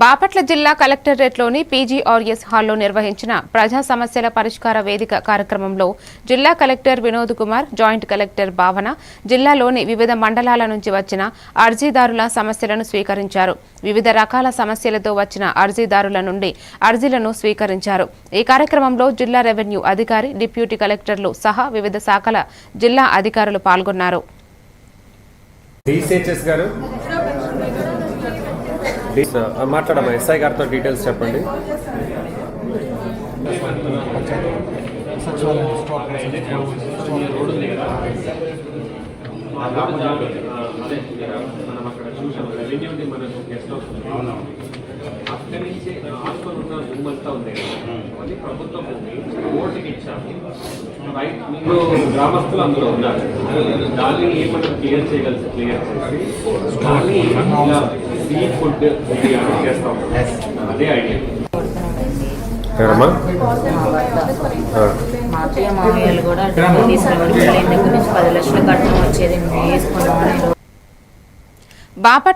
బాపట్ల జిల్లా కలెక్టరేట్లోని పీజీఆర్ఎస్ హాల్లో నిర్వహించిన ప్రజా సమస్యల పరిష్కార వేదిక కార్యక్రమంలో జిల్లా collector Vinod Kumar joint collector Bhavana జిల్లాలోని వివిధ మండలాల నుంచి వచ్చిన అర్జీదారుల సమస్యలను స్వీకరించారు. వివిధ రకాల సమస్యలతో వచ్చిన అర్జీదారుల నుండి అర్జీలను స్వీకరించారు. ఈ కార్యక్రమంలో జిల్లా రెవెన్యూ అధికారి డిప్యూటీ కలెక్టర్లు సహా వివిధ శాఖల జిల్లా అధికారులు పాల్గొన్నారు. డిసిహెచ్ఎస్ గారు మాట్లాడమ్మా. ఎస్ఐ గారితో డీటెయిల్స్ చెప్పండి. అక్కడ నుంచి ఆత్మలు ఉన్న అంతా ఉంది కదా, అది ప్రభుత్వ భూమి రైట్? మీరు గ్రామస్తులు అందులో ఉన్నారు దాన్ని ఏమన్నా క్లియర్ చేయగలిసి క్లియర్ చేసి దాన్ని ఇలా సీ ఫుడ్ చేస్తాం. అదే ఐడియా. ఎవరమ్మా? ఆ, మా అత్తయ్య మామయ్యలు కూడా డబ్బులు తీసుకురావాలి పెళ్ళైన దగ్గర నుంచి పది లక్షలు కట్టడం వచ్చేది వేసుకున్నామని బాపట్ల